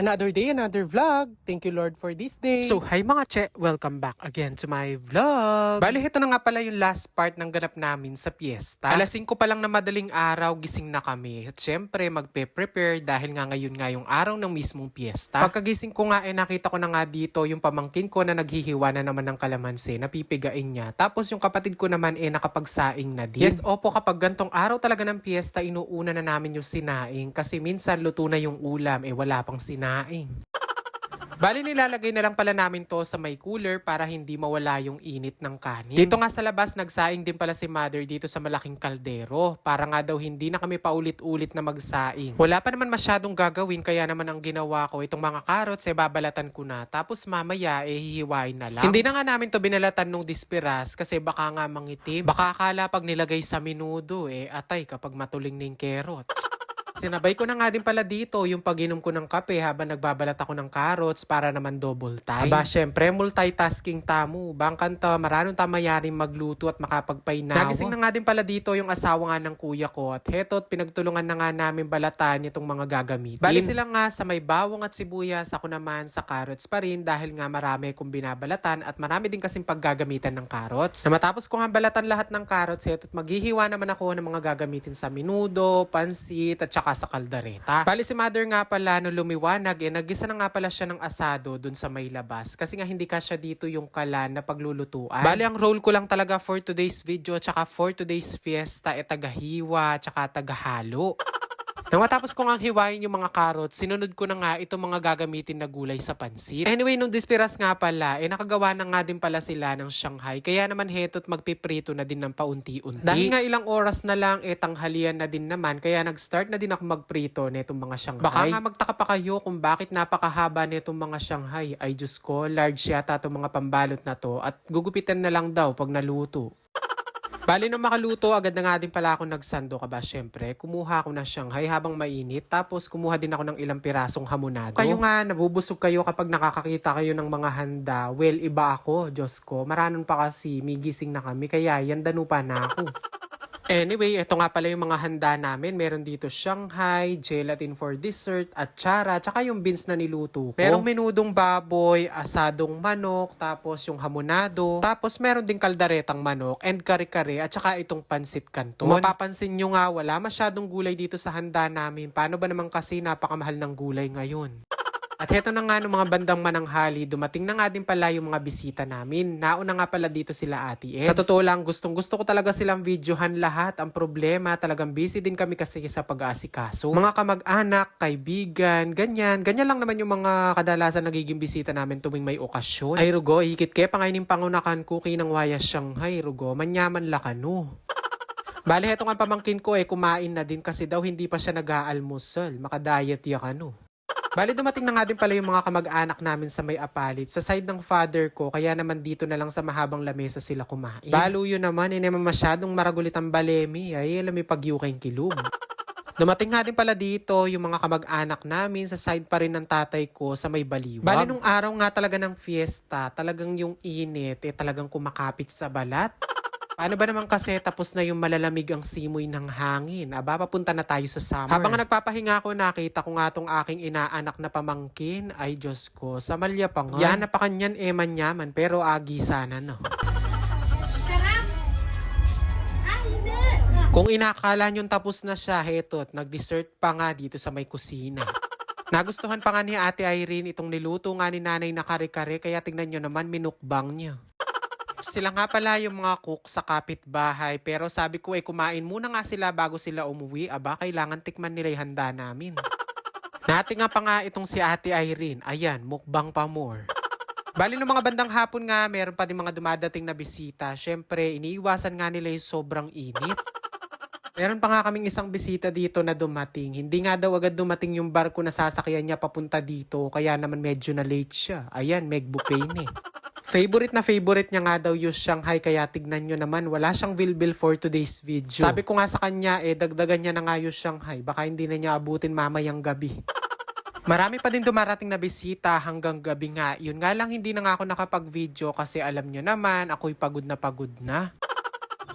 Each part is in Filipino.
Another day, another vlog. Thank you Lord for this day. So, hi mga che, welcome back again to my vlog. Bali, ito na nga pala yung last part ng ganap namin sa piyesta. Alas 5 pa lang na madaling araw, gising na kami. At syempre, magpe-prepare dahil nga ngayon nga yung araw ng mismong piyesta. Pagkagising ko nga, eh, nakita ko na nga dito yung pamangkin ko na naghihiwa na naman ng kalamansi, napipigain niya. Tapos yung kapatid ko naman, eh, nakapagsaing na din. Yes, opo, kapag gantong araw talaga ng piyesta, inuuna na namin yung sinaing. Kasi minsan, luto na yung ulam, eh, wala pang sinaing. Bali nilalagay na lang pala namin to sa may cooler para hindi mawala yung init ng kanin. Dito nga sa labas, nagsaing din pala si mother dito sa malaking kaldero. Para nga daw hindi na kami paulit-ulit na magsaing. Wala pa naman masyadong gagawin kaya naman ang ginawa ko itong mga carrots eh babalatan ko na. Tapos mamaya eh hihiwain na lang. Hindi na nga namin to binalatan nung dispiras kasi baka nga mangitim. Baka akala pag nilagay sa minudo eh atay kapag matuling na yung carrots. Sinabay ko na nga din pala dito yung pag-inom ko ng kape habang nagbabalat ako ng carrots para naman double time. Aba, syempre, multitasking tamo. Bangkan ta, maraming tamayaring magluto at makapagpainaw. Nagising na nga din pala dito yung asawa nga ng kuya ko at heto't pinagtulungan na nga namin balatan itong mga gagamitin. Bali sila nga sa may bawang at sibuyas, ako naman sa carrots pa rin dahil nga marami kong binabalatan at marami din kasing paggagamitan ng carrots. Na matapos ko nga balatan lahat ng carrots, heto't maghihiwa naman ako ng mga gagamitin sa minudo, pansit at saka sa kaldereta. Bali si mother nga pala no lumiwanag eh nagisa na nga pala siya ng asado dun sa may labas kasi nga hindi kasya dito yung kalan na paglulutuan. Bali ang role ko lang talaga for today's video tsaka for today's fiesta e tagahiwa tsaka tagahalo. Nang matapos ko nga hiwain yung mga carrots, sinunod ko na nga itong mga gagamitin na gulay sa pansit. Anyway, nung dispiras nga pala, eh nakagawa na nga din pala sila ng Shanghai. Kaya naman heto't magpiprito na din ng paunti-unti. Dahil nga ilang oras na lang, eh tanghalian na din naman. Kaya nag-start na din ako magprito netong mga Shanghai. Baka nga magtaka pa kayo kung bakit napakahaba netong mga Shanghai. Ay Diyos ko, large yata itong mga pambalot na to. At gugupitan na lang daw pag naluto. Bali nung makaluto, agad na nga din pala ako nagsando ka ba syempre. Kumuha ako ng Shanghai habang mainit, tapos kumuha din ako ng ilang pirasong hamonado. Kayo nga, nabubusog kayo kapag nakakakita kayo ng mga handa. Well, iba ako, Diyos ko. Maranon pa kasi, may gising na kami, kaya yan danupa na ako. Anyway, ito nga pala yung mga handa namin. Meron dito Shanghai, gelatin for dessert, at chara, tsaka yung beans na niluto ko. Merong menudong baboy, asadong manok, tapos yung hamonado, tapos meron ding kaldaretang manok, and kare-kare, at tsaka itong pansit kanton. Mapapansin nyo nga, wala masyadong gulay dito sa handa namin. Paano ba naman kasi napakamahal ng gulay ngayon? At heto na nga ng mga bandang mananghali, dumating na nga din pala yung mga bisita namin. Nauna nga pala dito sila ati Eds. Sa totoo lang, gustong gusto ko talaga silang videohan lahat. Ang problema, talagang busy din kami kasi sa pag-aasikaso. Mga kamag-anak, kaibigan, ganyan. Ganyan lang naman yung mga kadalasan nagiging bisita namin tuwing may okasyon. Ay rugo, hikit ke pangainin pangunakan cookie ng waya Shanghai, rugo. Manyaman lakano. Bali, heto nga pamangkin ko eh, kumain na din kasi daw hindi pa siya nag-aalmusal. Makadiet ya kano. Bali, dumating na nga din pala yung mga kamag-anak namin sa may apalit. Sa side ng father ko, kaya naman dito na lang sa mahabang lamesa sila kumain. Balo yun naman, eh naman masyadong maragulit ang balemi. Ay, alam may pagyukay kilom. Dumating nga din pala dito yung mga kamag-anak namin sa side pa rin ng tatay ko sa may baliwag. Bali nung araw nga talaga ng fiesta, talagang yung init eh talagang kumakapit sa balat. Paano ba naman kasi tapos na yung malalamig ang simoy ng hangin? Aba, papunta na tayo sa summer. Habang nga nagpapahinga ako, nakita ko nga tong aking inaanak na pamangkin. Ay, Diyos ko, sa malya pa nga. Yan, napakanyan eh manyaman, pero agi sana no. Kung inakala nyo tapos na siya, heto't nag-dessert pa nga dito sa may kusina. Nagustuhan pa nga ni Ate Irene itong niluto nga ni nanay na kare-kare kaya tingnan nyo naman minukbang niya. Sila nga pala yung mga cook sa kapitbahay pero sabi ko eh kumain muna nga sila bago sila umuwi. Aba, kailangan tikman nila yung handa namin. Nati nga pa nga itong si Ate Irene. Ayan, mukbang pa more. Bali ng mga bandang hapon nga, meron pa din mga dumadating na bisita. Siyempre, iniiwasan nga nila yung sobrang init. Meron pa nga kaming isang bisita dito na dumating. Hindi nga daw agad dumating yung barko na sasakyan niya papunta dito, kaya naman medyo na late siya. Ayan, Meg Bupain eh. Favorite na favorite niya nga daw yung Shanghai kaya tignan nyo naman wala siyang bilbil for today's video. Sabi ko nga sa kanya eh dagdagan niya na nga yung Shanghai baka hindi na niya abutin mamayang gabi. Marami pa din dumarating na bisita hanggang gabi nga. Yun nga lang hindi na nga ako nakapag-video kasi alam nyo naman ako'y pagod na pagod na.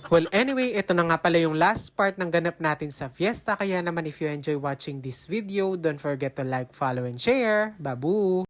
Well, anyway, ito na nga pala yung last part ng ganap natin sa fiesta. Kaya naman if you enjoy watching this video, don't forget to like, follow, and share. Babu!